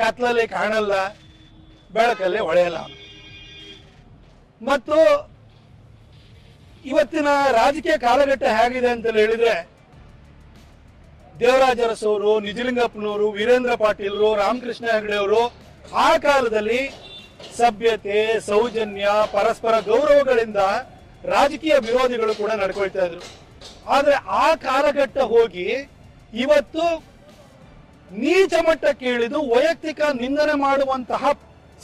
ಕತ್ಲಲ್ಲಿ ಕಾಣಲ್ಲ, ಬೆಳಕಲ್ಲಿ ಹೊಳೆಯಲ್ಲ. ಮತ್ತು ಇವತ್ತಿನ ರಾಜಕೀಯ ಕಾಲಘಟ್ಟ ಹೇಗಿದೆ ಅಂತ ಹೇಳಿದ್ರೆ ದೇವರಾಜ ಅರಸವರು ನಿಜಲಿಂಗಪ್ಪನವರು, ವೀರೇಂದ್ರ ಪಾಟೀಲ್ರು ರಾಮಕೃಷ್ಣ ಹೆಗಡೆ ಅವರು, ಆ ಕಾಲದಲ್ಲಿ ಸಭ್ಯತೆ, ಸೌಜನ್ಯ, ಪರಸ್ಪರ ಗೌರವಗಳಿಂದ ರಾಜಕೀಯ ವಿರೋಧಿಗಳು ಕೂಡ ನಡ್ಕೊಳ್ತಾ ಇದ್ರು. ಆದ್ರೆ ಆ ಕಾಲಘಟ್ಟ ಹೋಗಿ ಇವತ್ತು ನೀಚ ಮಟ್ಟಕ್ಕೆ ಇಳಿದು ವೈಯಕ್ತಿಕ ನಿಂದನೆ ಮಾಡುವಂತಹ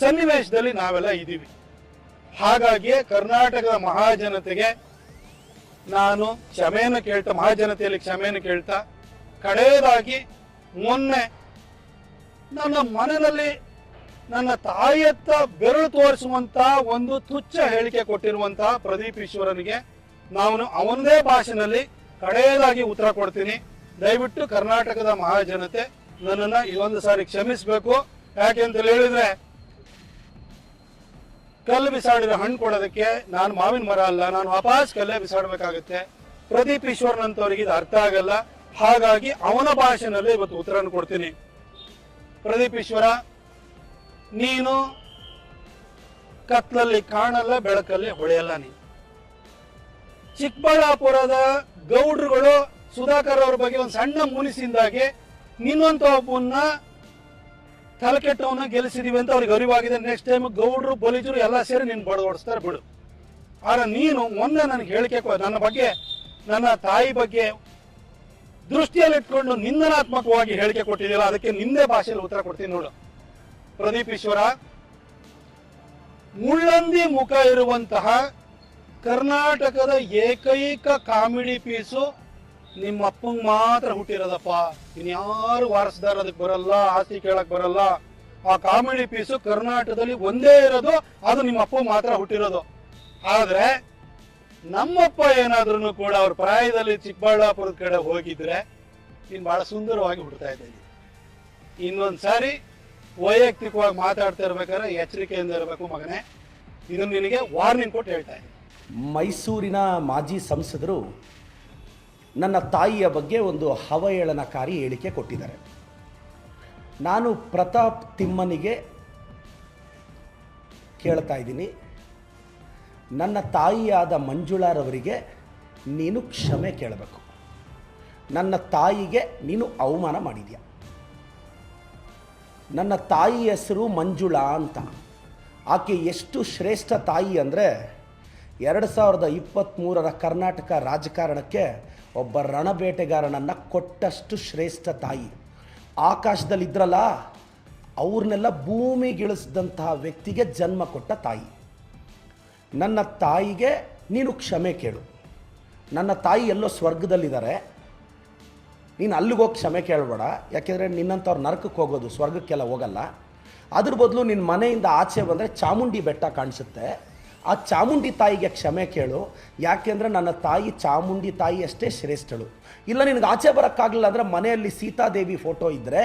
ಸನ್ನಿವೇಶದಲ್ಲಿ ನಾವೆಲ್ಲ ಇದ್ದೀವಿ. ಹಾಗಾಗಿ ಕರ್ನಾಟಕದ ಮಹಾಜನತೆಗೆ ನಾನು ಕ್ಷಮೆಯನ್ನು ಕೇಳ್ತಾ, ಮಹಾಜನತೆಯಲ್ಲಿ ಕ್ಷಮೆಯನ್ನು ಕೇಳ್ತಾ, ಕಡೆಯದಾಗಿ ಮೊನ್ನೆ ನನ್ನ ಮನೆಯಲ್ಲಿ ನನ್ನ ತಾಯಿಯತ್ತ ಬೆರಳು ತೋರಿಸುವಂತ ಒಂದು ತುಚ್ಛ ಹೇಳಿಕೆ ಕೊಟ್ಟಿರುವಂತಹ ಪ್ರದೀಪ್ ಈಶ್ವರನಿಗೆ ನಾನು ಅವನದೇ ಭಾಷೆನಲ್ಲಿ ಕಡೆಯದಾಗಿ ಉತ್ತರ ಕೊಡ್ತೀನಿ. ದಯವಿಟ್ಟು ಕರ್ನಾಟಕದ ಮಹಾಜನತೆ ನನ್ನನ್ನ ಒಂದು ಸಾರಿ ಕ್ಷಮಿಸಬೇಕು. ಯಾಕೆ ಅಂತ ಹೇಳಿದ್ರೆ, ಕಲ್ಲು ಬಿಸಾಡಿದ ಹಣ್ಣು ಕೊಡೋದಕ್ಕೆ ನಾನು ಮಾವಿನ ಮರ ಅಲ್ಲ, ನಾನು ವಾಪಸ್ ಕಲ್ಲೇ ಬಿಸಾಡಬೇಕಾಗುತ್ತೆ. ಪ್ರದೀಪ್ ಈಶ್ವರ್ನಂತವ್ರಿಗೆ ಇದು ಅರ್ಥ ಆಗಲ್ಲ. ಹಾಗಾಗಿ ಅವನ ಭಾಷೆನಲ್ಲಿ ಇವತ್ತು ಉತ್ತರನ ಕೊಡ್ತೀನಿ. ಪ್ರದೀಪ್ ಈಶ್ವರ, ನೀನು ಕತ್ಲಲ್ಲಿ ಕಾಣಲ್ಲ, ಬೆಳಕಲ್ಲಿ ಹೊಳೆಯಲ್ಲ ನೀ ಚಿಕ್ಕಬಳ್ಳಾಪುರದ ಗೌಡ್ರುಗಳು ಸುಧಾಕರ್ ಅವ್ರ ಬಗ್ಗೆ ಒಂದು ಸಣ್ಣ ಮುನಿಸಿಂದಾಗಿ ನಿನ್ನಂತ ಒಬ್ಬನ್ನ ತಲೆಕೆಟ್ಟವನ್ನ ಗೆಲ್ಲಿಸಿದೀವಿ ಅಂತ ಅವ್ರಿಗೆ ಅರಿವಾಗಿದೆ. ನೆಕ್ಸ್ಟ್ ಟೈಮ್ ಗೌಡ್ರು ಬಲಿಜರು ಎಲ್ಲ ಸೇರಿ ನೀನು ಬಡ ಓಡಿಸ್ತಾರೆ ಬಿಡು. ಆದ್ರೆ ನೀನು ಮೊನ್ನೆ ನನಗೆ ಹೇಳಿಕೆ ನನ್ನ ಬಗ್ಗೆ, ನನ್ನ ತಾಯಿ ಬಗ್ಗೆ ದೃಷ್ಟಿಯಲ್ಲಿಟ್ಕೊಂಡು ನಿಂದನಾತ್ಮಕವಾಗಿ ಹೇಳಿಕೆ ಕೊಟ್ಟಿದ್ದೀರಾ ಅದಕ್ಕೆ ನಿಂದೇ ಭಾಷೆಯಲ್ಲಿ ಉತ್ತರ ಕೊಡ್ತೀನಿ ನೋಡು. ಪ್ರದೀಪ್ ಈಶ್ವರ, ಮುಳ್ಳಂದಿ ಮುಖ ಇರುವಂತಹ ಕರ್ನಾಟಕದ ಏಕೈಕ ಕಾಮಿಡಿ ಪೀಸು ನಿಮ್ಮ ಅಪ್ಪಂಗ್ ಮಾತ್ರ ಹುಟ್ಟಿರೋದಪ್ಪ. ಇನ್ಯಾರು ವಾರಸದಾರ ಅದಕ್ಕೆ ಬರಲ್ಲ, ಆಸ್ತಿ ಕೇಳಕ್ ಬರಲ್ಲ. ಆ ಕಾಮಿಡಿ ಪೀಸು ಕರ್ನಾಟಕದಲ್ಲಿ ಒಂದೇ ಇರೋದು, ಅದು ನಿಮ್ಮ ಅಪ್ಪ ಮಾತ್ರ ಹುಟ್ಟಿರೋದು. ಆದ್ರೆ, ನಮ್ಮಪ್ಪ ಏನಾದ್ರೂ ಕೂಡ ಅವ್ರ ಪ್ರಾಯದಲ್ಲಿ ಚಿಕ್ಕಬಳ್ಳಾಪುರದ ಕಡೆ ಹೋಗಿದ್ರೆ ನೀನು ಬಹಳ ಸುಂದರವಾಗಿ ಹುಡ್ತಾ ಇದ್ದೀನಿ ಇನ್ನೊಂದ್ ಸಾರಿ ವೈಯಕ್ತಿಕವಾಗಿ ಮಾತಾಡ್ತಾ ಇರ್ಬೇಕಾದ್ರೆ ಎಚ್ಚರಿಕೆಯಿಂದ ಇರಬೇಕು ಮಗನೇ. ಇದನ್ನ ನಿನಗೆ ವಾರ್ನಿಂಗ್ ಕೊಟ್ಟು ಹೇಳ್ತಾ ಇದ್ದೀನಿ. ಮೈಸೂರಿನ ಮಾಜಿ ಸಂಸದರು ನನ್ನ ತಾಯಿಯ ಬಗ್ಗೆ ಒಂದು ಹವಹೇಳನಕಾರಿ ಹೇಳಿಕೆ ಕೊಟ್ಟಿದ್ದಾರೆ. ನಾನು ಪ್ರತಾಪ್ ತಿಮ್ಮನಿಗೆ ಕೇಳ್ತಾ ಇದ್ದೀನಿ. ನನ್ನ ತಾಯಿಯಾದ ಮಂಜುಳಾರವರಿಗೆ ನೀನು ಕ್ಷಮೆ ಕೇಳಬೇಕು. ನನ್ನ ತಾಯಿಗೆ ನೀನು ಅವಮಾನ ಮಾಡಿದೆಯಾ? ನನ್ನ ತಾಯಿ ಹೆಸರು ಮಂಜುಳಾ ಅಂತ. ಆಕೆ ಎಷ್ಟು ಶ್ರೇಷ್ಠ ತಾಯಿ ಅಂದರೆ ಎರಡು ಸಾವಿರದ ಇಪ್ಪತ್ತ್ಮೂರರ ಕರ್ನಾಟಕ ರಾಜಕಾರಣಕ್ಕೆ ಒಬ್ಬ ರಣಬೇಟೆಗಾರನನ್ನು ಕೊಟ್ಟಷ್ಟು ಶ್ರೇಷ್ಠ ತಾಯಿ. ಆಕಾಶದಲ್ಲಿದ್ರಲ್ಲ ಅವ್ರನ್ನೆಲ್ಲ ಭೂಮಿಗಿಳಿಸಿದಂತಹ ವ್ಯಕ್ತಿಗೆ ಜನ್ಮ ಕೊಟ್ಟ ತಾಯಿ. ನನ್ನ ತಾಯಿಗೆ ನೀನು ಕ್ಷಮೆ ಕೇಳು. ನನ್ನ ತಾಯಿ ಎಲ್ಲೋ ಸ್ವರ್ಗದಲ್ಲಿದ್ದಾರೆ. ನೀನು ಅಲ್ಲಿಗೆ ಹೋಗಿ ಕ್ಷಮೆ ಕೇಳಬೇಡ. ಯಾಕೆಂದರೆ ನಿನ್ನಂಥವ್ರು ನರಕಕ್ಕೆ ಹೋಗೋದು ಸ್ವರ್ಗಕ್ಕೆಲ್ಲ ಹೋಗಲ್ಲ. ಅದ್ರ ಬದಲು ನಿನ್ನ ಮನೆಯಿಂದ ಆಚೆ ಬಂದರೆ ಚಾಮುಂಡಿ ಬೆಟ್ಟ ಕಾಣಿಸುತ್ತೆ. ಆ ಚಾಮುಂಡಿ ತಾಯಿಗೆ ಕ್ಷಮೆ ಕೇಳು. ಯಾಕೆಂದರೆ ನನ್ನ ತಾಯಿ ಚಾಮುಂಡಿ ತಾಯಿ ಅಷ್ಟೇ ಶ್ರೇಷ್ಠಳು. ಇಲ್ಲ, ನಿನಗೆ ಆಚೆ ಬರೋಕ್ಕಾಗಲಿಲ್ಲ ಅಂದರೆ ಮನೆಯಲ್ಲಿ ಸೀತಾದೇವಿ ಫೋಟೋ ಇದ್ದರೆ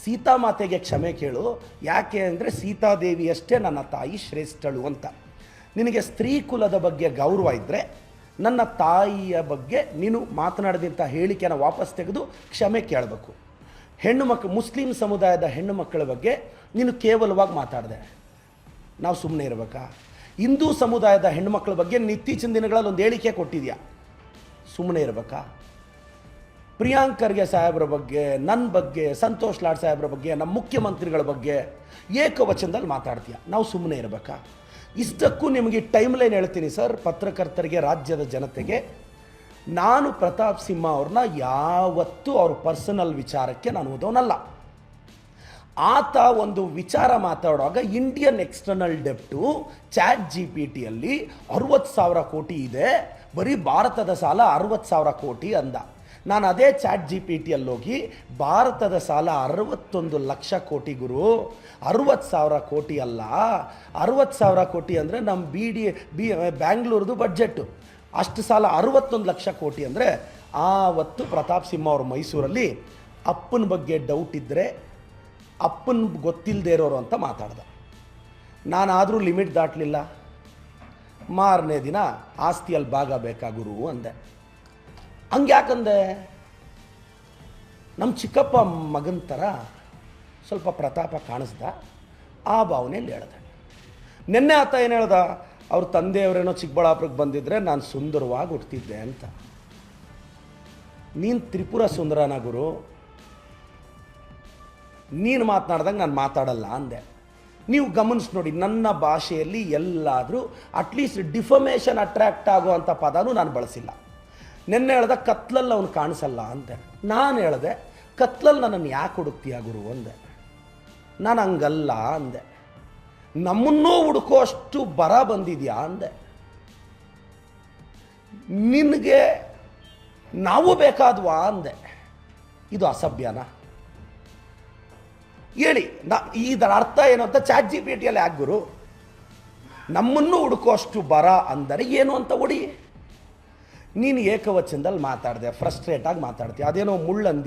ಸೀತಾ ಮಾತೆಗೆ ಕ್ಷಮೆ ಕೇಳು. ಯಾಕೆ ಅಂದರೆ ಸೀತಾದೇವಿ ಅಷ್ಟೇ ನನ್ನ ತಾಯಿ ಶ್ರೇಷ್ಠಳು ಅಂತ. ನಿನಗೆ ಸ್ತ್ರೀ ಕುಲದ ಬಗ್ಗೆ ಗೌರವ ಇದ್ದರೆ ನನ್ನ ತಾಯಿಯ ಬಗ್ಗೆ ನೀನು ಮಾತನಾಡಿದಂಥ ಹೇಳಿಕೆನ ವಾಪಸ್ ತೆಗೆದು ಕ್ಷಮೆ ಕೇಳಬೇಕು. ಹೆಣ್ಣು ಮಕ್, ಮುಸ್ಲಿಂ ಸಮುದಾಯದ ಹೆಣ್ಣು ಮಕ್ಕಳ ಬಗ್ಗೆ ನೀನು ಕೇವಲವಾಗಿ ಮಾತಾಡಿದೆ. ನಾವು ಸುಮ್ಮನೆ ಇರಬೇಕಾ? ಹಿಂದೂ ಸಮುದಾಯದ ಹೆಣ್ಣುಮಕ್ಕಳ ಬಗ್ಗೆ ಇತ್ತೀಚಿನ ದಿನಗಳಲ್ಲಿ ಒಂದು ಹೇಳಿಕೆ ಕೊಟ್ಟಿದ್ಯಾ? ಸುಮ್ಮನೆ ಇರಬೇಕಾ? ಪ್ರಿಯಾಂಕರ್ಗೆ ಸಾಹೇಬ್ರ ಬಗ್ಗೆ ನನ್ನ ಬಗ್ಗೆ, ಸಂತೋಷ್ ಲಾಡ್ ಸಾಹೇಬ್ರ ಬಗ್ಗೆ, ನಮ್ಮ ಮುಖ್ಯಮಂತ್ರಿಗಳ ಬಗ್ಗೆ ಏಕವಚನದಲ್ಲಿ ಮಾತಾಡ್ತೀಯ? ನಾವು ಸುಮ್ಮನೆ ಇರಬೇಕಾ? ಇಷ್ಟಕ್ಕೂ ನಿಮಗೆ ಟೈಮ್ ಲೈನ್ ಹೇಳ್ತೀನಿ ಸರ್. ಪತ್ರಕರ್ತರಿಗೆ, ರಾಜ್ಯದ ಜನತೆಗೆ. ನಾನು ಪ್ರತಾಪ್ ಸಿಂಹ ಅವ್ರನ್ನ ಯಾವತ್ತೂ ಅವ್ರ ಪರ್ಸನಲ್ ವಿಚಾರಕ್ಕೆ ನಾನು ಓದೋನಲ್ಲ. ಆತ ಒಂದು ವಿಚಾರ ಮಾತಾಡುವಾಗ ಇಂಡಿಯನ್ ಎಕ್ಸ್ಟರ್ನಲ್ ಡೆಪ್ಟು ಚಾಟ್ ಜಿ ಪಿ ಟಿಯಲ್ಲಿ ಅರುವತ್ತು ಸಾವಿರ ಕೋಟಿ ಇದೆ. ಬರೀ ಭಾರತದ ಸಾಲ ಅರವತ್ತು ಸಾವಿರ ಕೋಟಿ ಅಂದ. ನಾನು ಅದೇ ಚಾಟ್ ಜಿ ಪಿ ಟಿಯಲ್ಲಿ ಹೋಗಿ ಭಾರತದ ಸಾಲ ಅರವತ್ತೊಂದು ಲಕ್ಷ ಕೋಟಿ ಗುರು. ಅರವತ್ತು ಸಾವಿರ ಕೋಟಿ ಅಲ್ಲ. ಅರವತ್ತು ಸಾವಿರ ಕೋಟಿ ಅಂದರೆ ನಮ್ಮ ಬಿ ಡಿ ಬಿ ಬ್ಯಾಂಗ್ಳೂರ್ದು ಬಡ್ಜೆಟ್ಟು ಅಷ್ಟು ಸಾಲ ಅರುವತ್ತೊಂದು ಲಕ್ಷ ಕೋಟಿ ಅಂದರೆ ಆವತ್ತು ಪ್ರತಾಪ್ ಸಿಂಹ ಅವರು ಮೈಸೂರಲ್ಲಿ ಅಪ್ಪನ ಬಗ್ಗೆ ಡೌಟ್ ಇದ್ದರೆ ಅಪ್ಪನ ಗೊತ್ತಿಲ್ಲದೆ ಇರೋರು ಅಂತ ಮಾತಾಡ್ದ. ನಾನಾದರೂ ಲಿಮಿಟ್ ದಾಟಲಿಲ್ಲ. ಮಾರನೇ ದಿನ ಆಸ್ತಿಯಲ್ಲಿ ಭಾಗ ಬೇಕಾ ಗುರು ಅಂದೆ. ಹಂಗೆ ಯಾಕಂದೆ ನಮ್ಮ ಚಿಕ್ಕಪ್ಪ ಮಗನ ಥರ ಸ್ವಲ್ಪ ಪ್ರತಾಪ ಕಾಣಿಸ್ದ. ಆ ಭಾವನೆಯಲ್ಲಿ ಹೇಳ್ದೆ. ನಿನ್ನೆ ಆತ ಏನು ಹೇಳ್ದ? ಅವ್ರ ತಂದೆಯವರೇನೋ ಚಿಕ್ಕಬಳ್ಳಾಪುರಕ್ಕೆ ಬಂದಿದ್ದರೆ ನಾನು ಸುಂದರವಾಗಿ ಹುಟ್ಟಿದ್ದೆ ಅಂತ. ನೀನು ತ್ರಿಪುರ ಸುಂದರನ ಗುರು? ನೀನು ಮಾತನಾಡ್ದಂಗೆ ನಾನು ಮಾತಾಡಲ್ಲ ಅಂದೆ. ನೀವು ಗಮನಿಸಿ ನೋಡಿ, ನನ್ನ ಭಾಷೆಯಲ್ಲಿ ಎಲ್ಲಾದರೂ ಅಟ್ಲೀಸ್ಟ್ ಡಿಫಮೇಷನ್ ಅಟ್ರಾಕ್ಟ್ ಆಗುವಂಥ ಪದನೂ ನಾನು ಬಳಸಿಲ್ಲ. ನಿನ್ನೆ ಹೇಳ್ದೆ ಕತ್ಲಲ್ಲಿ ಅವನು ಕಾಣಿಸಲ್ಲ ಅಂದೆ. ನಾನು ಹೇಳಿದೆ, ಕತ್ಲಲ್ಲಿ ನನ್ನನ್ನು ಯಾಕೆ ಹುಡುಕ್ತೀಯ ಗುರು ಅಂದೆ. ನಾನು ಹಂಗಲ್ಲ ಅಂದೆ. ನಮ್ಮನ್ನೂ ಹುಡುಕೋ ಅಷ್ಟು ಬರ ಬಂದಿದೆಯಾ ಅಂದೆ. ನಿನಗೆ ನಾವು ಬೇಕಾದ್ವಾ ಅಂದೆ. ಇದು ಅಸಭ್ಯನಾ? ಹೇಳಿ, ನ, ಇದರ ಅರ್ಥ ಏನು ಅಂತ ಚಾಟ್ ಜಿ ಪಿ ಟಿಯಲ್ಲಿ ಗುರು. ನಮ್ಮನ್ನು ಹುಡುಕುವಷ್ಟು ಬರ ಅಂದರೆ ಏನು ಅಂತ ಹೊಡಿ ನೀನು ಏಕವಚನದಲ್ಲಿ ಮಾತಾಡಿದೆ ಫ್ರಸ್ಟ್ರೇಟಾಗಿ ಮಾತಾಡ್ತೀಯ, ಅದೇನೋ ಮುಳ್ಳಂದಿ